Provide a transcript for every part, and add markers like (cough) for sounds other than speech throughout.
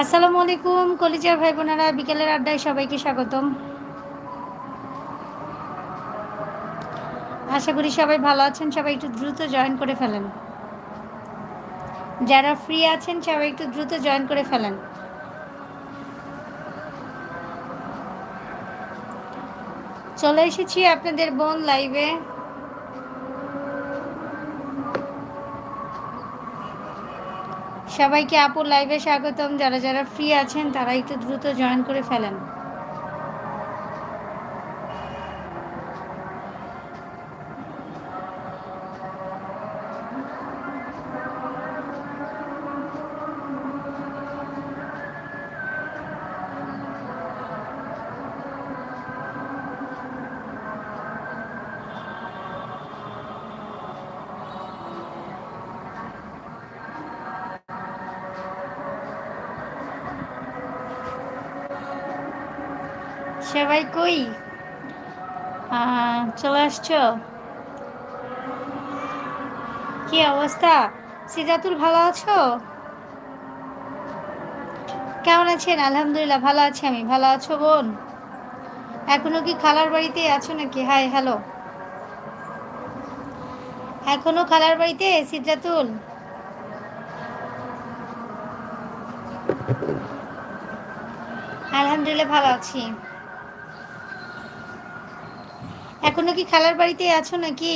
আসসালামু আলাইকুম, কলিজার ভাই বোনেরা বিকেলের আড্ডায় সবাইকে স্বাগতম। আশা করি সবাই ভালো আছেন, সবাই একটু দ্রুত জয়েন করে ফেলেন। যারা ফ্রি আছেন, সবাই একটু দ্রুত জয়েন করে ফেলেন। চলে এসেছি আপনাদের বোন লাইভে। সবাইকে আপুর লাইভে স্বাগতম। যারা যারা ফ্রি আছেন তারা একটু দ্রুত জয়েন করে ফেলেন। সবাই কই? চলে আসছো? কি অবস্থা? সিজাতুল ভালো আছো? কেমন আছেন? আলহামদুলিল্লাহ, ভালো আছি আমি। ভালো আছো বোন? এখনও কি খালার বাড়িতে আছো নাকি? Hi, hello. এখনও খালার বাড়িতে সিদ্ধাতুল আলহামদুলিল্লাহ, ভালো আছি। এখনও কি খালার বাড়িতে আছো নাকি?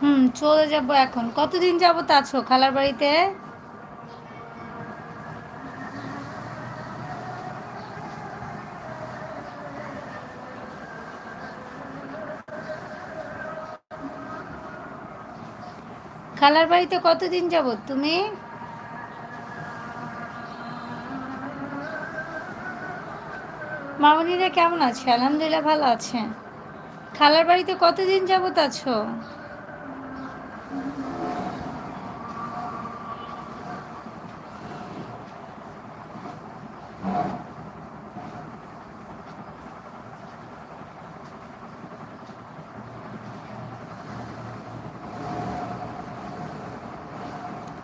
হুম, চলে যাব এখন। কতদিন যাবত আছো খালার বাড়িতে? খালার বাড়িতে কতদিন যাবত তুমি? মামনিরা কেমন আছে? আলহামদুলিল্লাহ ভালো আছে। খালার বাড়িতে কতদিন যাবত আছো?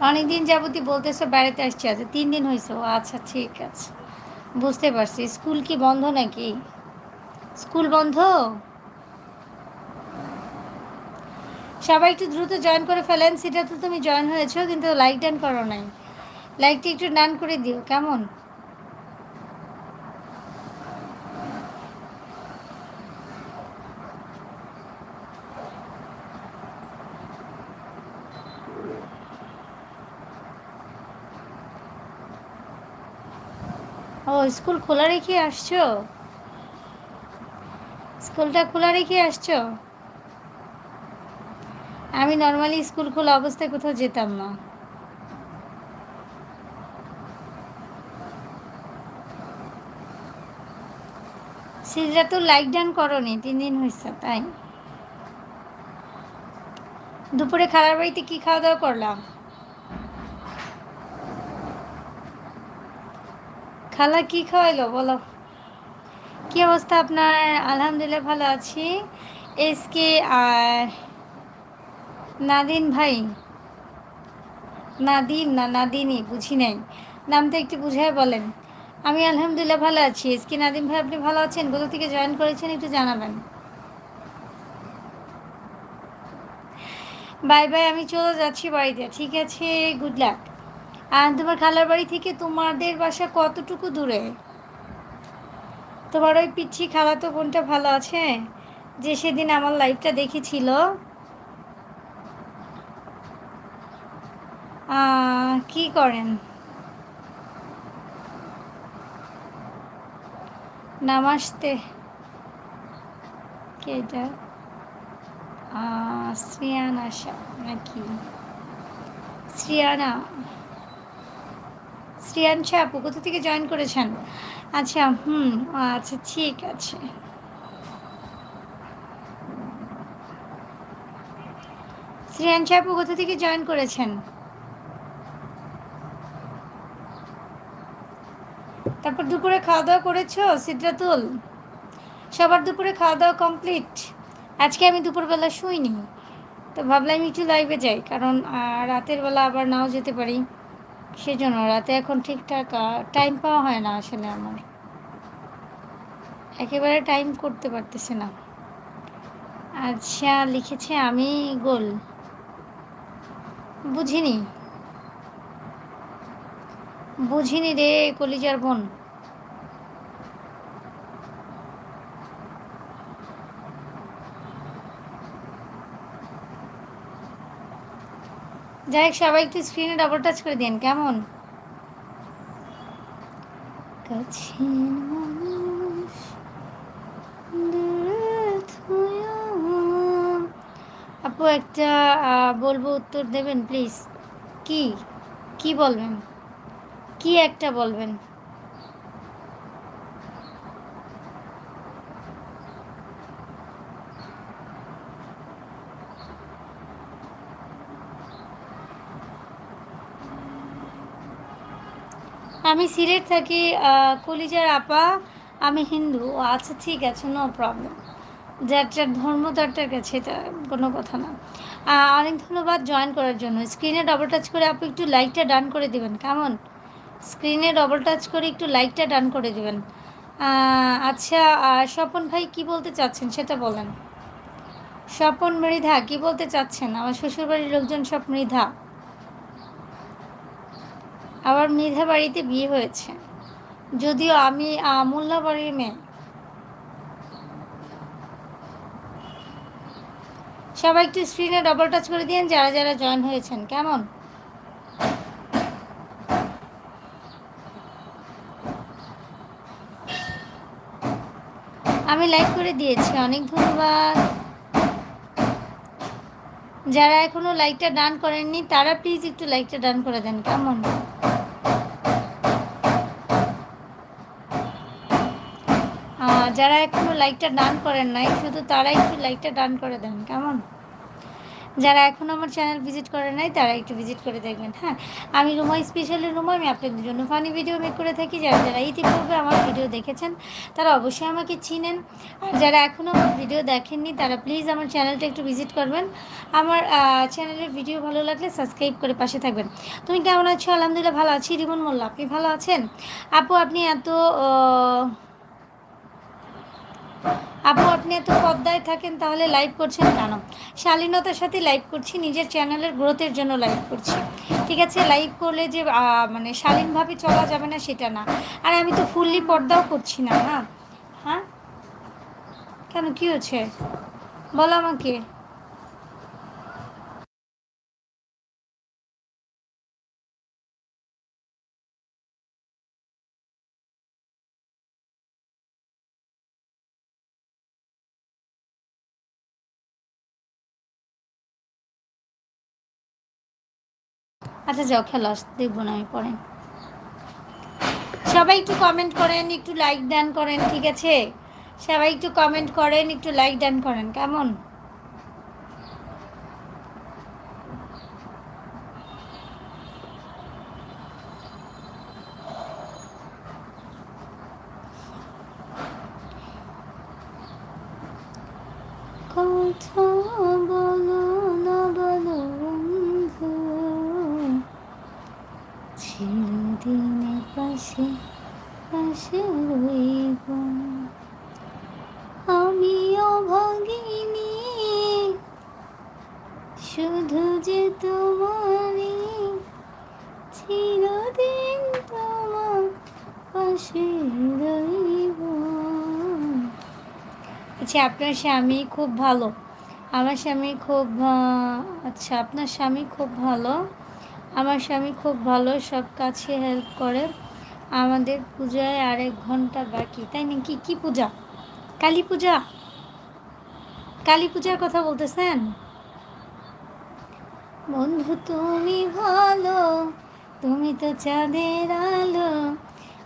অনেকদিন যাবতই বলতেছো, বেড়াতে আসছি আচ্ছা তিন দিন হয়েছে ও আচ্ছা ঠিক আছে। বুঝতে পারছি। স্কুল কি বন্ধ নাকি? স্কুল বন্ধ? সবাই একটু দ্রুত জয়েন করে ফেলেন। সেটা তো তুমি জয়েন হয়েছো, কিন্তু লাইক ডান করো নাই। লাইকটি একটু ডান করে দিও, কেমন? স্কুল খোলা রেখে আসছো? স্কুলটা খোলা রেখে আসছো? আমি নর্মালি স্কুল খোলা অবস্থায় কোথাও যেতাম না। সিজরা তো লাইক ডান করনি, তিন দিন হয়েছে তাই। দুপুরে খালার বাড়িতে কি খাওয়া দাওয়া করলাম? খালা কি খাওয়াইলো, বলো। কি অবস্থা আপনার? আলহামদুলিল্লাহ ভালো আছি। এসকে আর নাদিন ভাই। নাদিন না নাদিনই বুঝি নাই। নামটা একটু বুঝায় বলেন। আমি আলহামদুলিল্লাহ ভালো আছি। এসকে নাদিম ভাই, আপনি ভালো আছেন? কোথা থেকে জয়েন করেছেন, একটু জানাবেন। বাই বাই, আমি চলে যাচ্ছি বাড়িতে। ঠিক আছে, গুড লাক। তোমার খালার বাড়ি থেকে তোমাদের বাসা কতটুকু দূরে? তোমার ওই পিচ্ছি খালা তো বোনটা ভালো আছে? যে সেদিন আমার লাইফটা দেখেছিল। কি করেন? নামাজতে কে এটা? শ্রিয়ান নাকি? শ্রিয়ানা। শ্রিয়াংশা আপু, কোথা থেকে জয়েন করেছেন? আচ্ছা হুম আচ্ছা ঠিক আছে। শ্রিয়াংশা আপু, কোথা থেকে জয়েন করেছেন? তারপর দুপুরে খাওয়া দাওয়া করেছ সিদ্রাতুল সবার দুপুরে খাওয়া দাওয়া কমপ্লিট আজকে আমি দুপুরবেলা শুইনি, তো ভাবলাম একটু লাইভে যাই, কারণ রাতের বেলা আবার নাও যেতে পারি। সেজন্য রাতে এখন ঠিকঠাক টাইম পাওয়া হয় না আসলে আমার। একেবারে টাইম করতে পারতেছে না। আচ্ছা লিখেছে আমি গোল। বুঝিনি। বুঝিনি রে কলিজার বোন। যাই হোক, সবাই একটু স্ক্রিনে ডাবল টাচ করে দিন কেমন? আপু একটা বলব উত্তর দেবেন প্লিজ কি? কি বলবেন? কি একটা বলবেন? আমি সিলেট থাকি কলিজার আপা, আমি হিন্দু। আচ্ছা ঠিক আছে নো প্রবলেম যার যার ধর্ম, তার কাছে, এটা কোনো কথা না। অনেক ধন্যবাদ জয়েন করার জন্য। স্ক্রিনে ডবল টাচ করে আপনি একটু লাইকটা ডান করে দিবেন, কেমন? স্ক্রিনে ডবল টাচ করে একটু লাইকটা ডান করে দিবেন। আচ্ছা স্বপন ভাই কি বলতে চাচ্ছেন সেটা বলেন। স্বপন মৃধা কি বলতে চাচ্ছেন? আমার শ্বশুরবাড়ির লোকজন সব মৃধা। আবার মৃধা বাড়িতে বিয়ে হয়েছে। যদিও আমি মোল্লা বাড়ির মেয়ে। সবাই একটু স্ক্রিনে ডবল টাচ করে দিন যারা যারা জয়েন হয়েছেন। কেমন? আমি লাইক করে দিয়েছি, অনেক ধন্যবাদ। যারা এখনও লাইকটা ডান করেননি, তারা প্লিজ একটু লাইকটা ডান করে দেন, কেমন? যারা এখনও লাইকটা ডান করেন নাই, শুধু তারা একটু লাইকটা ডান করে দেন, কেমন? যারা এখনও আমার চ্যানেল ভিজিট করে নাই, তারা একটু ভিজিট করে দেখবেন হ্যাঁ? আমি রুমা স্পেশালি রুমা, আমি আপনাদের জন্য ফানি ভিডিও মেক করে থাকি। যারা যারা ইতিপূর্বে আমার ভিডিও দেখেছেন, তারা অবশ্যই আমাকে চিনেন। আর যারা এখনও আমার ভিডিও দেখেননি, তারা প্লিজ আমার চ্যানেলটা একটু ভিজিট করবেন। আমার চ্যানেলের ভিডিও ভালো লাগলে সাবস্ক্রাইব করে পাশে থাকবেন। তুমি কেমন আছো? আলহামদুলিল্লাহ ভালো আছি। রিমন মোল্লা, আপনি ভালো আছেন? আপু, আপনি এত আপু আপনি এত পদ্মায় থাকেন, তাহলে লাইভ করছেন কেন? শালীনতার সাথে লাইভ করছি, নিজের চ্যানেলের গ্রোথের জন্য লাইভ করছি। ঠিক আছে? লাইভ করলে যে মানে শালীনভাবে চলা যাবে না, সেটা না। আর আমি তো ফুললি পর্দাও করছি না না? হ্যাঁ? কেন? কী হচ্ছে? বলো আমাকে। আচ্ছা যাও, খেলা দেখব না আমি পরে। সবাই একটু কমেন্ট করেন, একটু লাইক ডান করেন, ঠিক আছে? সবাই একটু কমেন্ট করেন, একটু লাইক ডান করেন, কেমন কথা বলো না বলো চিরদিনে পাশে পাশে রইব আমি অভাগিনী শুধু যে তোমারই, চিরদিন তোমার পাশে রইব। আচ্ছা আপনার স্বামী খুব ভালো। আমার স্বামী খুব আচ্ছা আপনার স্বামী খুব ভালো। আমার স্বামী খুব ভালো, সব কাছে হেল্প করে। আমাদের পূজায় আরেক ঘণ্টা বাকি, তাই নাকি কি পূজা? কালী পূজা? কালী পূজার কথা বলতেছেন? বন্ধু, তুমি ভালো তুমি তো চাঁদের আলো।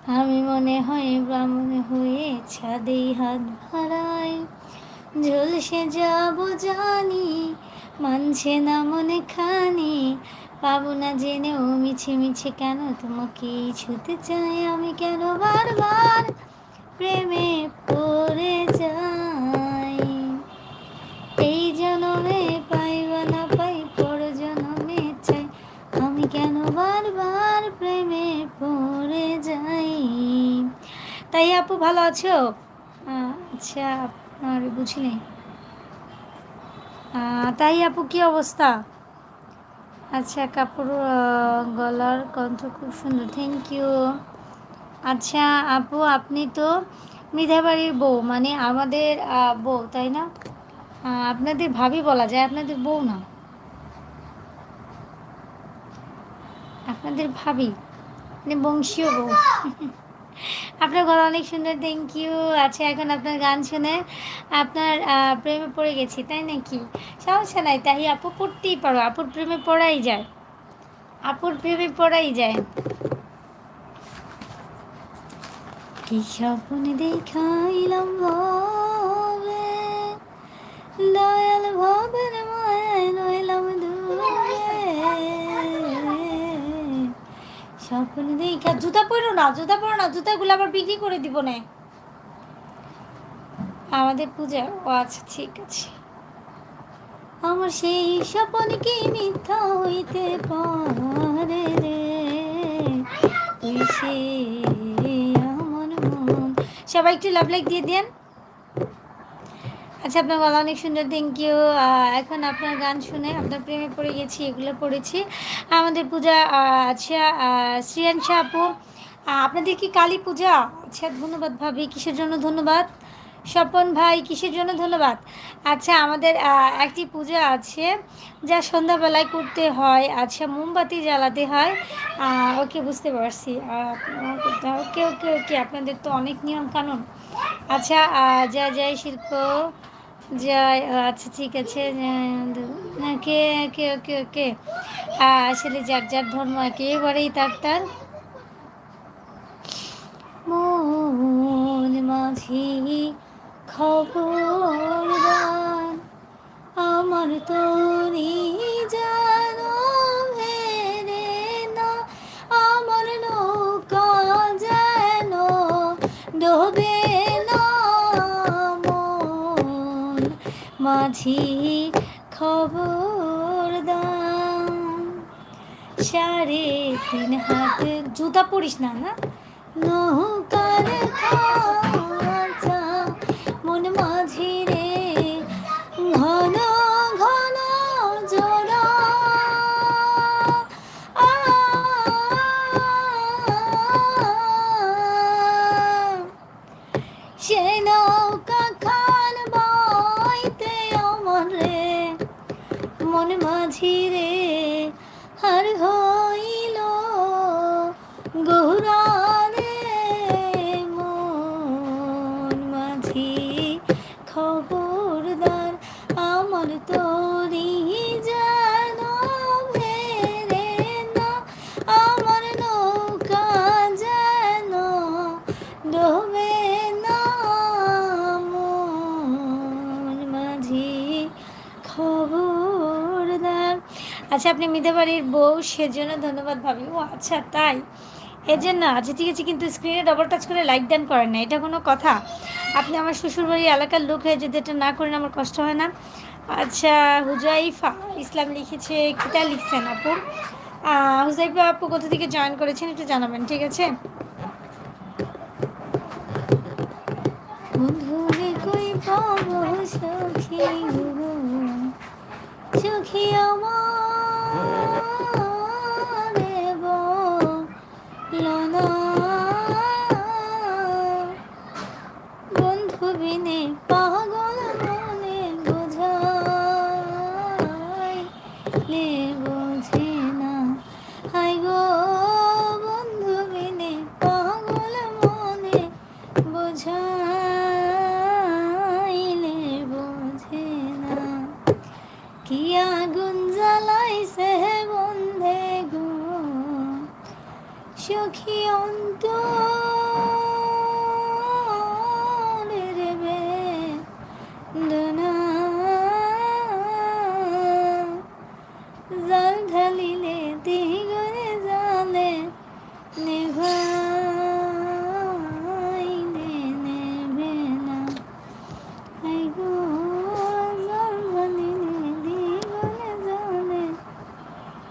আমি মনে হয় ব্রাহ্মণ হয়ে ছাদেই হাত ভাড়াই ঝলসে যাব জানি, মানছে না মনে খানি পাবো না জেনেও মিছে মিছে কেন? তোমাকে ছুতে চাই আমি কেন বারবার? প্রেমে পড়ে যাই। এই জনমে পাইবা না পাই পর জনমে চাই। আমি কেন বারবার প্রেমে পড়ে যাই? তাই আপু ভালো আছো? আচ্ছা বুঝিনি। আহ, তাই আপু কি অবস্থা? আচ্ছা কাপড় গলার কণ্ঠ খুব সুন্দর। থ্যাংক ইউ আচ্ছা আপু, আপনি তো মৃধাবাড়ির বউ মানে আমাদের বউ, তাই না? আপনাদের ভাবি বলা যায়, আপনাদের বউ না? আপনাদের ভাবি মানে বংশীয় বউ। (laughs) আপনার গলা অনেক সুন্দর থ্যাংক ইউ আচ্ছা এখন আপনার গান শুনে আপনার প্রেমে পড়ে গেছি, তাই নাকি? সমস্যা নাই, তাই আপু পড়তেই পারো, আপুর প্রেমে পড়াই যায়। আপুর প্রেমে পড়াই যায়। কি স্বপ্ন দেখাইলাম ভবে, দয়াল ভবের স্বপ্ন দেখা জুতা পরো না, জুতা পরো না, জুতাগুলো আবার বিক্রি করে দিব না। আমাদের পূজা, ও আচ্ছা ঠিক আছে। আমার সেই স্বপ্ন কি মিথ্যা হইতে পারে রে? তুই আমার মন। সবাই একটু লাভ লাইক দিয়ে দেন। আচ্ছা আপনার গলা অনেক সুন্দর থ্যাংক ইউ এখন আপনার গান শুনে আপনার প্রেমে পড়ে গেছি, এগুলো পড়েছি। আমাদের পূজা আচ্ছা শ্রিয়ান শাহ আপু আপনাদের কি কালী পূজা? আচ্ছা ধন্যবাদ ভাবি, কিসের জন্য ধন্যবাদ? স্বপন ভাই, কিসের জন্য ধন্যবাদ? আচ্ছা আমাদের একটি পূজা আছে, যা সন্ধ্যাবেলায় করতে হয় আচ্ছা মোমবাতি জ্বালাতে হয়। ওকে বুঝতে পারছি ওকে ওকে ওকে, আপনাদের তো অনেক নিয়ম কানুন আচ্ছা জয় জয় শিল্প জয় আচ্ছা ঠিক আছে কে কে ওকে ওকে আসলে যার যার ধর্ম একেবারেই তার তার। মন মাঝি খবর আমার তোরি মাঝি খবর দাম সাড়ে তিন হাত জুতা পড়িস না না? নৌকার খাঁচা তোরি না না আচ্ছা আপনি মিতে বাড়ির বউ, সেজন্য ধন্যবাদ ভাবি। ও আচ্ছা তাই। এর জন্য আচ্ছা ঠিক আছে, কিন্তু স্ক্রিনে ডবল টাচ করে লাইক দেন করেন না, এটা কোনো কথা। আপনি আমার শ্বশুরবাড়ি এলাকার লোক হয়ে যদি এটা না করেন, আমার কষ্ট হয় না। আচ্ছা হুজাইফা ইসলাম লিখেছে, কিতা লিখছেন আপু? হুজাইফা আপু কোথা থেকে জয়েন করেছেন একটু জানাবেন, ঠিক আছে? আমারে। 小气温度。